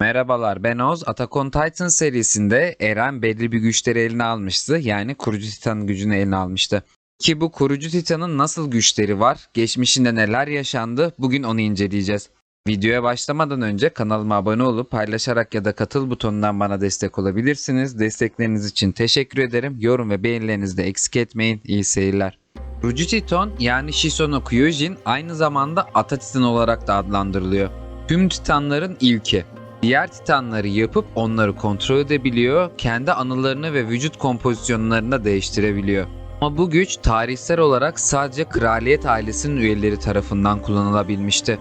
Merhabalar ben Oz. Attack on Titan serisinde Eren belli bir güçleri eline almıştı. Yani kurucu titanın gücünü eline almıştı. Ki bu kurucu titanın nasıl güçleri var, geçmişinde neler yaşandı bugün onu inceleyeceğiz. Videoya başlamadan önce kanalıma abone olup paylaşarak ya da katıl butonundan bana destek olabilirsiniz. Destekleriniz için teşekkür ederim. Yorum ve beğenilerinizi de eksik etmeyin. İyi seyirler. Titan yani Shisono Kyojin aynı zamanda Ata Titan olarak da adlandırılıyor. Tüm titanların ilki. Diğer titanları yapıp onları kontrol edebiliyor, kendi anılarını ve vücut kompozisyonlarını da değiştirebiliyor. Ama bu güç tarihsel olarak sadece kraliyet ailesinin üyeleri tarafından kullanılabilmişti.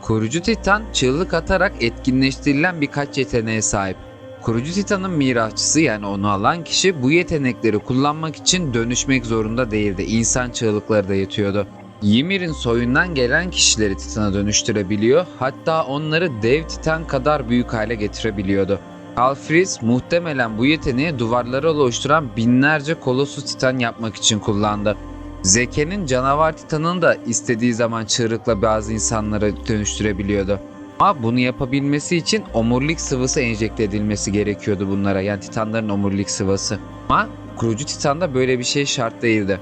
Korucu Titan çığlık atarak etkinleştirilen birkaç yeteneğe sahip. Korucu Titan'ın mirasçısı yani onu alan kişi bu yetenekleri kullanmak için dönüşmek zorunda değildi. İnsan çığlıkları da yetiyordu. Ymir'in soyundan gelen kişileri Titan'a dönüştürebiliyor, hatta onları dev Titan kadar büyük hale getirebiliyordu. Alfriz muhtemelen bu yeteneği duvarları oluşturan binlerce Kolossus Titan yapmak için kullandı. Zeke'nin canavar Titan'ını da istediği zaman çığlıkla bazı insanları dönüştürebiliyordu. Ama bunu yapabilmesi için omurilik sıvısı enjekte edilmesi gerekiyordu bunlara. Yani Titanların omurilik sıvısı. Ama kurucu Titan'da böyle bir şey şart değildi.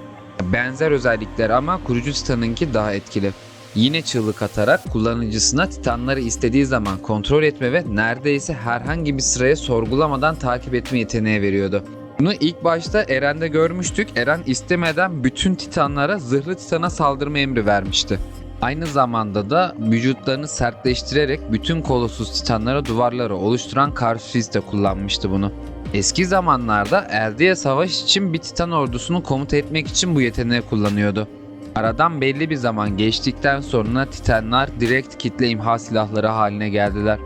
Benzer özellikler ama kurucu Titan'ınki daha etkili. Yine çığlık atarak kullanıcısına Titanları istediği zaman kontrol etme ve neredeyse herhangi bir sıraya sorgulamadan takip etme yeteneği veriyordu. Bunu ilk başta Eren'de görmüştük. Eren istemeden bütün Titanlara zırhlı Titan'a saldırma emri vermişti. Aynı zamanda da vücutlarını sertleştirerek bütün Kolossus Titanlara duvarları oluşturan Karfriz de kullanmıştı bunu. Eski zamanlarda Eldiye savaş için bir Titan ordusunu komuta etmek için bu yeteneği kullanıyordu. Aradan belli bir zaman geçtikten sonra Titanlar direkt kitle imha silahları haline geldiler.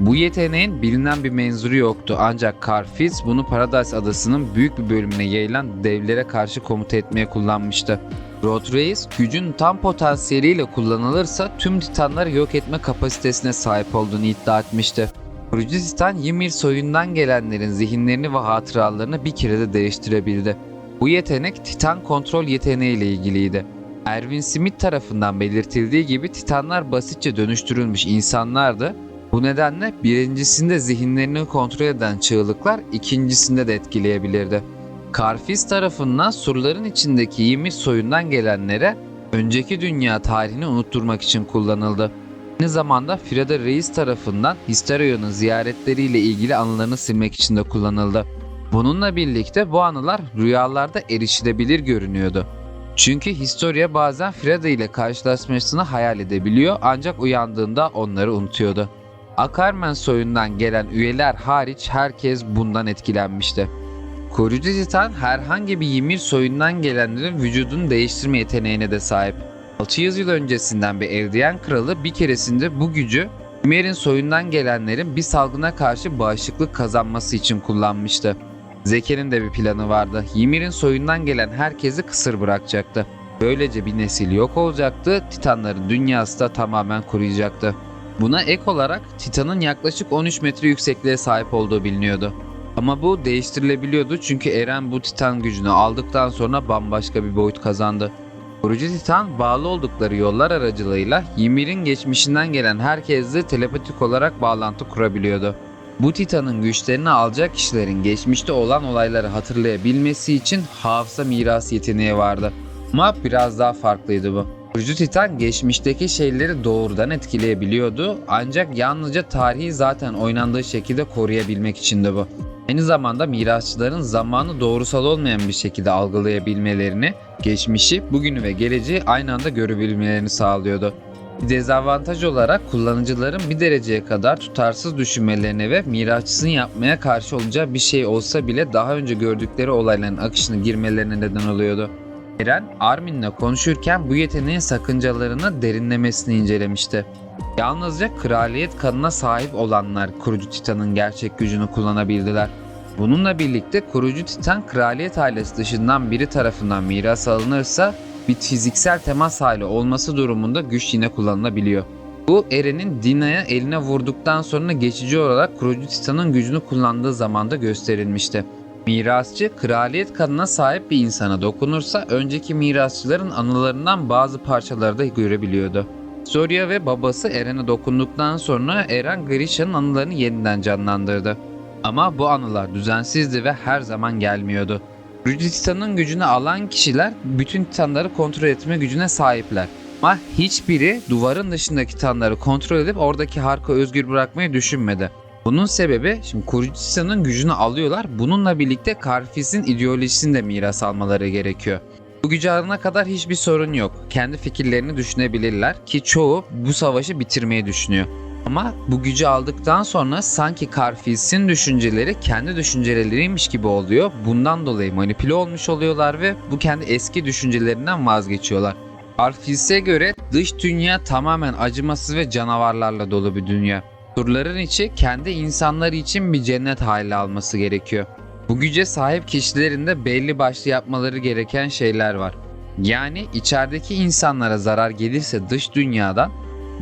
Bu yeteneğin bilinen bir menzuru yoktu ancak Karfiz bunu Paradise adasının büyük bir bölümüne yayılan devlere karşı komuta etmeye kullanmıştı. Reis gücün tam potansiyeliyle kullanılırsa tüm titanları yok etme kapasitesine sahip olduğunu iddia etmişti. Kurucu Titan Ymir soyundan gelenlerin zihinlerini ve hatıralarını bir kere de değiştirebildi. Bu yetenek Titan kontrol yeteneğiyle ilgiliydi. Erwin Smith tarafından belirtildiği gibi Titanlar basitçe dönüştürülmüş insanlardı. Bu nedenle birincisinde zihinlerini kontrol eden çığlıklar ikincisinde de etkileyebilirdi. Karfis tarafından surların içindeki Ymir soyundan gelenlere önceki dünya tarihini unutturmak için kullanıldı. Aynı zamanda Freda Reis tarafından Historia'nın ziyaretleriyle ilgili anılarını silmek için de kullanıldı. Bununla birlikte bu anılar rüyalarda erişilebilir görünüyordu. Çünkü Historia bazen Freda ile karşılaşmasını hayal edebiliyor ancak uyandığında onları unutuyordu. Akarmen soyundan gelen üyeler hariç herkes bundan etkilenmişti. Koruyucu Titan herhangi bir Ymir soyundan gelenlerin vücudunu değiştirme yeteneğine de sahip. 600 yıl öncesinden bir Eldiyen kralı bir keresinde bu gücü Ymir'in soyundan gelenlerin bir salgına karşı bağışıklık kazanması için kullanmıştı. Zeke'nin de bir planı vardı. Ymir'in soyundan gelen herkesi kısır bırakacaktı. Böylece bir nesil yok olacaktı, Titanların dünyası da tamamen kuruyacaktı. Buna ek olarak Titan'ın yaklaşık 13 metre yüksekliğe sahip olduğu biliniyordu. Ama bu değiştirilebiliyordu çünkü Eren bu Titan gücünü aldıktan sonra bambaşka bir boyut kazandı. Kurucu Titan bağlı oldukları yollar aracılığıyla Ymir'in geçmişinden gelen herkesle telepatik olarak bağlantı kurabiliyordu. Bu Titan'ın güçlerini alacak kişilerin geçmişte olan olayları hatırlayabilmesi için hafıza miras yeteneği vardı. Ama biraz daha farklıydı bu. Kurucu Titan geçmişteki şeyleri doğrudan etkileyebiliyordu ancak yalnızca tarihi zaten oynandığı şekilde koruyabilmek içindi bu. Aynı zamanda mirasçıların zamanı doğrusal olmayan bir şekilde algılayabilmelerini, geçmişi, bugünü ve geleceği aynı anda görebilmelerini sağlıyordu. Bir dezavantaj olarak kullanıcıların bir dereceye kadar tutarsız düşünmelerine ve mirasçısını yapmaya karşı olacağı bir şey olsa bile daha önce gördükleri olayların akışına girmelerine neden oluyordu. Eren, Armin'le konuşurken bu yeteneğin sakıncalarını derinlemesine incelemişti. Yalnızca kraliyet kanına sahip olanlar kurucu Titan'ın gerçek gücünü kullanabildiler. Bununla birlikte kurucu Titan kraliyet ailesi dışından biri tarafından miras alınırsa bir fiziksel temas hali olması durumunda güç yine kullanılabiliyor. Bu Eren'in Dina'ya eline vurduktan sonra geçici olarak kurucu Titan'ın gücünü kullandığı zamanda gösterilmişti. Mirasçı kraliyet kanına sahip bir insana dokunursa önceki mirasçıların anılarından bazı parçaları da görebiliyordu. Zoria ve babası Eren'e dokunduktan sonra Eren Grisha'nın anılarını yeniden canlandırdı. Ama bu anılar düzensizdi ve her zaman gelmiyordu. Titan'ın gücünü alan kişiler bütün Titanları kontrol etme gücüne sahipler. Ama hiçbiri duvarın dışındaki Titanları kontrol edip oradaki Hark'ı özgür bırakmayı düşünmedi. Bunun sebebi şimdi kurucu gücünü alıyorlar. Bununla birlikte Karfis'in ideolojisini de miras almaları gerekiyor. Bu gücü alana kadar hiçbir sorun yok. Kendi fikirlerini düşünebilirler ki çoğu bu savaşı bitirmeyi düşünüyor. Ama bu gücü aldıktan sonra sanki Karfis'in düşünceleri kendi düşünceleriymiş gibi oluyor. Bundan dolayı manipüle olmuş oluyorlar ve bu kendi eski düşüncelerinden vazgeçiyorlar. Karfis'e göre dış dünya tamamen acımasız ve canavarlarla dolu bir dünya. Turların içi kendi insanları için bir cennet hali alması gerekiyor. Bu güce sahip kişilerin de belli başlı yapmaları gereken şeyler var. Yani içerideki insanlara zarar gelirse dış dünyadan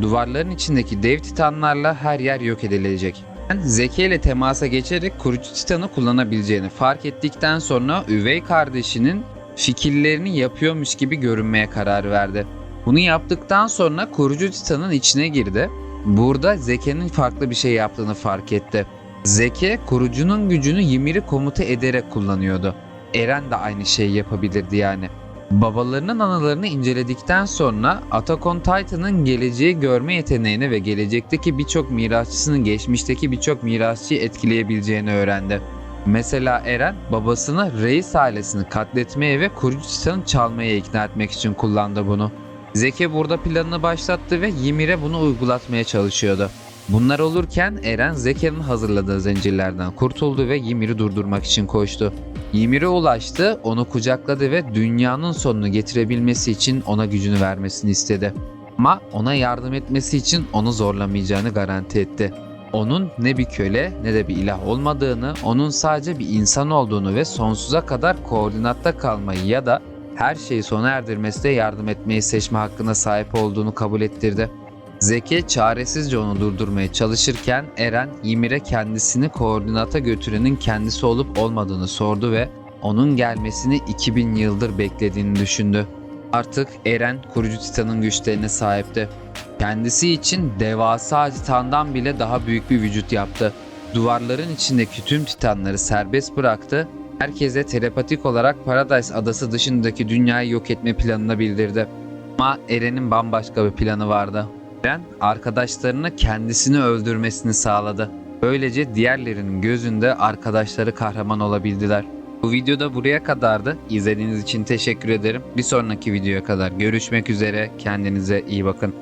duvarların içindeki dev titanlarla her yer yok edilecek. Zeki ile temasa geçerek kurucu titanı kullanabileceğini fark ettikten sonra üvey kardeşinin fikirlerini yapıyormuş gibi görünmeye karar verdi. Bunu yaptıktan sonra kurucu titanın içine girdi. Burada Zeke'nin farklı bir şey yaptığını fark etti. Zeke kurucunun gücünü Ymir'i komuta ederek kullanıyordu. Eren de aynı şeyi yapabilirdi yani. Babalarının anılarını inceledikten sonra Attack on Titan'ın geleceği görme yeteneğini ve gelecekteki birçok mirasçısının geçmişteki birçok mirasçıyı etkileyebileceğini öğrendi. Mesela Eren babasını reis ailesini katletmeye ve kurucu titanı çalmaya ikna etmek için kullandı bunu. Zeki burada planını başlattı ve Ymir'e bunu uygulatmaya çalışıyordu. Bunlar olurken Eren Zeke'nin hazırladığı zincirlerden kurtuldu ve Ymir'i durdurmak için koştu. Ymir'e ulaştı, onu kucakladı ve dünyanın sonunu getirebilmesi için ona gücünü vermesini istedi. Ama ona yardım etmesi için onu zorlamayacağını garanti etti. Onun ne bir köle ne de bir ilah olmadığını, onun sadece bir insan olduğunu ve sonsuza kadar koordinatta kalmayı ya da her şeyi sona erdirmesine yardım etmeyi seçme hakkına sahip olduğunu kabul ettirdi. Zeki çaresizce onu durdurmaya çalışırken Eren Ymir'e kendisini koordinata götürenin kendisi olup olmadığını sordu ve onun gelmesini 2000 yıldır beklediğini düşündü. Artık Eren kurucu titanın güçlerine sahipti. Kendisi için devasa titandan bile daha büyük bir vücut yaptı. Duvarların içindeki tüm titanları serbest bıraktı. Herkese telepatik olarak Paradise adası dışındaki dünyayı yok etme planını bildirdi. Ama Eren'in bambaşka bir planı vardı. Eren arkadaşlarını kendisini öldürmesini sağladı. Böylece diğerlerinin gözünde arkadaşları kahraman olabildiler. Bu videoda buraya kadardı. İzlediğiniz için teşekkür ederim. Bir sonraki videoya kadar görüşmek üzere. Kendinize iyi bakın.